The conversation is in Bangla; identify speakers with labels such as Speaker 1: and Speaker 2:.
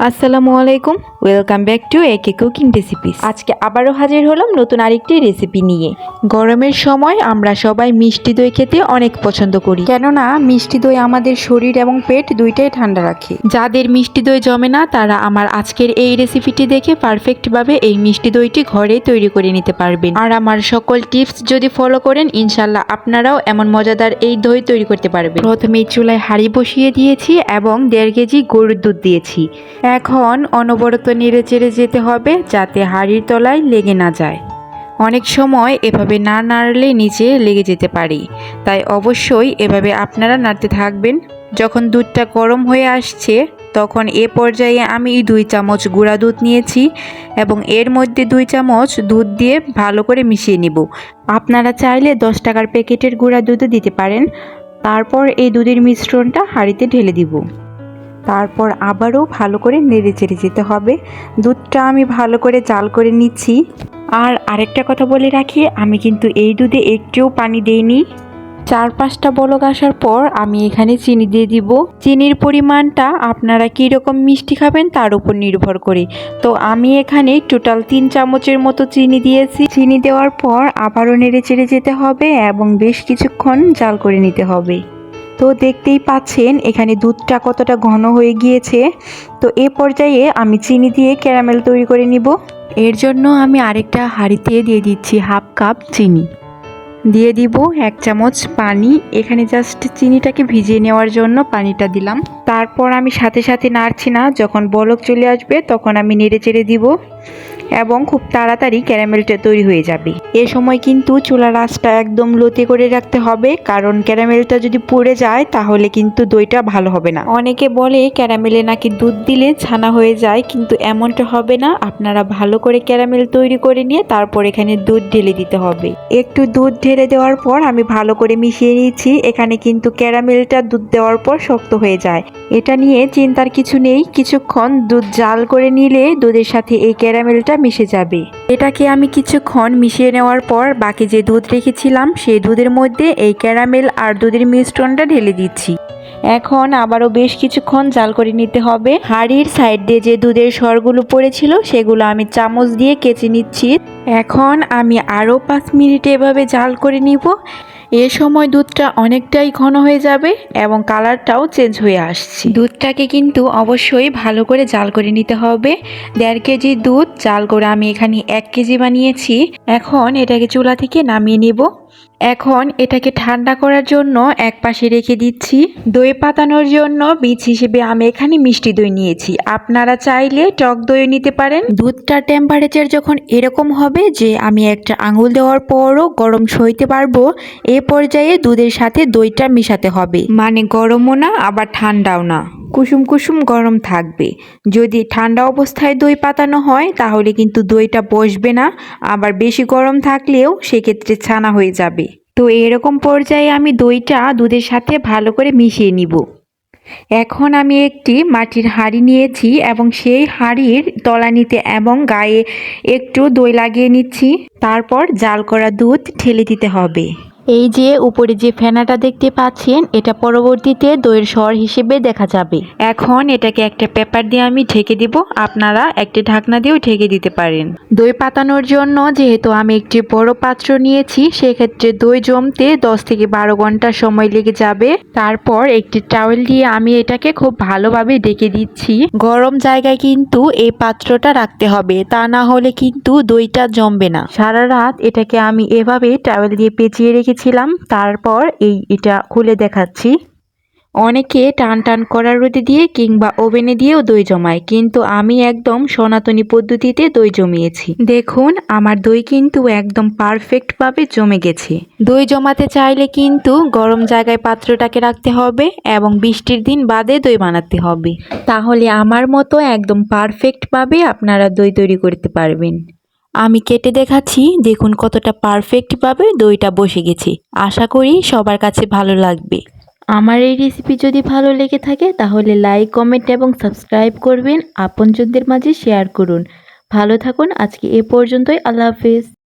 Speaker 1: আসসালামু আলাইকুম welcome back to AK cooking recipes আজকে আবারও হাজির হলাম নতুন আরেকটি রেসিপি নিয়ে। গরমের সময় আমরা সবাই মিষ্টি দই খেতে অনেক পছন্দ করি। কেননা মিষ্টি দই আমাদের শরীর এবং পেট দুইটাই ঠান্ডা রাখে। যাদের মিষ্টি দই জমে না তারা আমার আজকের এই রেসিপিটি দেখে পারফেক্টভাবে এই মিষ্টি দইটি ঘরে তৈরি করে নিতে পারবেন। আর আমার সকল টিপস যদি ফলো করেন ইনশাল্লাহ আপনারাও এমন মজাদার এই দই তৈরি করতে পারবেন। প্রথমে চুলায় হাঁড়ি বসিয়ে দিয়েছি এবং দেড় কেজি গরুর দুধ দিয়েছি। এখন অনবরত নেড়ে চেড়ে যেতে হবে যাতে হাঁড়ির তলায় লেগে না যায়। অনেক সময় এভাবে না নাড়লে নিচে লেগে যেতে পারে। তাই অবশ্যই এভাবে আপনারা নাড়তে থাকবেন। যখন দুধটা গরম হয়ে আসছে, তখন এ পর্যায়ে আমি দুই চামচ গুঁড়া দুধ নিয়েছি এবং এর মধ্যে দুই চামচ দুধ দিয়ে ভালো করে মিশিয়ে নিব। আপনারা চাইলে দশ টাকার প্যাকেটের গুঁড়া দুধও দিতে পারেন। তারপর এই দুধের মিশ্রণটা হাঁড়িতে ঢেলে দিব। তারপর আবারও ভালো করে নেড়ে চেড়ে যেতে হবে। দুধটা আমি ভালো করে জাল করে নিচ্ছি। আর আরেকটা কথা বলে রাখি, আমি কিন্তু এই দুধে একটুও পানি দেইনি। চার পাঁচটা বলক আসার পর আমি এখানে চিনি দিয়ে দিব। চিনির পরিমাণটা আপনারা কীরকম মিষ্টি খাবেন তার উপর নির্ভর করে। তো আমি এখানে টোটাল তিন চামচের মতো চিনি দিয়েছি। চিনি দেওয়ার পর আবারও নেড়ে চেড়ে যেতে হবে এবং বেশ কিছুক্ষণ জাল করে নিতে হবে। তো দেখতেই পাচ্ছেন, এখানে দুধটা কতটা ঘন হয়ে গিয়েছে। তো এ পর্যায়ে আমি চিনি দিয়ে ক্যারামেল তৈরি করে নিব। এর জন্য আমি আরেকটা হাঁড়িতে দিয়ে দিচ্ছি হাফ কাপ চিনি। দিয়ে দিব এক চামচ পানি। এখানে জাস্ট চিনিটাকে ভিজিয়ে নেওয়ার জন্য পানিটা দিলাম। তারপর আমি সাথে সাথে নাড়ছি না, যখন বলক চলে আসবে তখন আমি নেড়ে চেড়ে দিব। এবং খুব তাড়াতাড়ি ক্যারামেলটা তৈরি হয়ে যাবে। এ সময় কিন্তু চুলার আঁচটা একদম লোতে করে রাখতে হবে, কারণ ক্যারামেলটা যদি পুড়ে যায় তাহলে কিন্তু দইটা ভালো হবে না। অনেকে বলে ক্যারামেলে নাকি দুধ দিলে ছানা হয়ে যায়, কিন্তু এমনটা হবে না। আপনারা ভালো করে ক্যারামেল তৈরি করে নিয়ে তারপর এখানে দুধ ঢেলে দিতে হবে। একটু দুধ ঢেলে দেওয়ার পর আমি ভালো করে মিশিয়ে নিয়েছি। এখানে কিন্তু ক্যারামেলটা দুধ দেওয়ার পর শক্ত হয়ে যায়। এটা নিয়ে চিন্তার কিছু নেই। কিছুক্ষণ দুধ জাল করে নিলে দুধের সাথে এই ক্যারামেলটা মিশে যাবে। এটাকে আমি কিছুক্ষণ মিশিয়ে নেওয়ার পর বাকি যে দুধ রেখেছিলাম, সেই দুধের মধ্যে এই ক্যারামেল আর দুধের মিশ্রণটা ঢেলে দিচ্ছি। এখন আবারও বেশ কিছুক্ষণ জাল করে নিতে হবে। হাড়ির সাইড দিয়ে যে দুধের সরগুলো পড়েছিল, সেগুলো আমি চামচ দিয়ে কেচে নিচ্ছি। এখন আমি আরও পাঁচ মিনিট এভাবে জাল করে নিব। এ সময় দুধটা অনেকটাই ঘন হয়ে যাবে এবং কালারটাও চেঞ্জ হয়ে আসছে। দুধটাকে কিন্তু অবশ্যই ভালো করে জাল করে নিতে হবে। দেড় কেজি দুধ, জাল করে আমি এখানে এক কেজি বানিয়েছি। এখন এটাকে চুলা থেকে নামিয়ে নেব। এখন এটাকে ঠান্ডা করার জন্য এক পাশে রেখে দিচ্ছি। দই পাতানোর জন্য বীজ হিসেবে আমি এখানে মিষ্টি দই নিয়েছি। আপনারা চাইলে টক দইও নিতে পারেন। দুধটার টেম্পারেচার যখন এরকম হবে যে আমি একটা আঙুল দেওয়ার পরও গরম সইতে পারব, এ পর্যায়ে দুধের সাথে দইটা মিশাতে হবে। মানে গরমও না, আবার ঠান্ডাও না। কুসুম কুসুম গরম থাকবে। যদি ঠান্ডা অবস্থায় দই পাতানো হয়, তাহলে কিন্তু দইটা বসবে না। আবার বেশি গরম থাকলেও সেক্ষেত্রে ছানা হয়ে যাবে। তো এরকম পর্যায়ে আমি দইটা দুধের সাথে ভালো করে মিশিয়ে নিব। এখন আমি একটি মাটির হাঁড়ি নিয়েছি এবং সেই হাঁড়ির তলানিতে এবং গায়ে একটু দই লাগিয়ে নিচ্ছি। তারপর জাল করা দুধ ঠেলে দিতে হবে। এই যে উপরে যে ফেনাটা দেখতে পাচ্ছেন এটা পরবর্তীতে দইয়ের স্বর হিসেবে দেখা যাবে। এখন এটাকে একটা পেপার দিয়ে আমি ঢেকে দিব আপনারা একটি ঢাকনা দিয়েও ঢেকে দিতে পারেন। দই পাতানোর জন্য যেহেতু আমি একটি বড় পাত্র নিয়েছি সেক্ষেত্রে দই জমতে দশ থেকে বারো ঘণ্টা সময় লেগে যাবে। তারপর একটি টাওয়েল দিয়ে আমি এটাকে খুব ভালোভাবে ঢেকে দিচ্ছি। গরম জায়গায় কিন্তু এই পাত্রটা রাখতে হবে তা না হলে কিন্তু দইটা জমবে না। সারা রাত এটাকে আমি এভাবে টাওয়েল দিয়ে পেঁচিয়ে রেখে রেখেছিলাম তারপর এই এটা খুলে দেখাচ্ছি। অনেকে টান টান করা রুটি দিয়ে কিংবা ওভেনে দিয়েও দই জমায়, কিন্তু আমি একদম সনাতনী পদ্ধতিতে দই জমিয়েছি। দেখুন, আমার দই কিন্তু একদম পারফেক্টভাবে জমে গেছে। দই জমাতে চাইলে কিন্তু গরম জায়গায় পাত্রটাকে রাখতে হবে এবং বৃষ্টির দিন বাদে দই বানাতে হবে। তাহলে আমার মতো একদম পারফেক্টভাবে আপনারা দই তৈরি করতে পারবেন। আমি কেটে দেখাচ্ছি, দেখুন কতটা পারফেক্টভাবে দইটা বসে গেছে। আশা করি সবার কাছে ভালো লাগবে। আমার এই রেসিপি যদি ভালো লেগে থাকে, তাহলে লাইক কমেন্ট এবং সাবস্ক্রাইব করবেন। আপনজনদের মাঝে শেয়ার করুন। ভালো থাকুন, আজকে এ পর্যন্তই, আল্লাহ হাফিজ।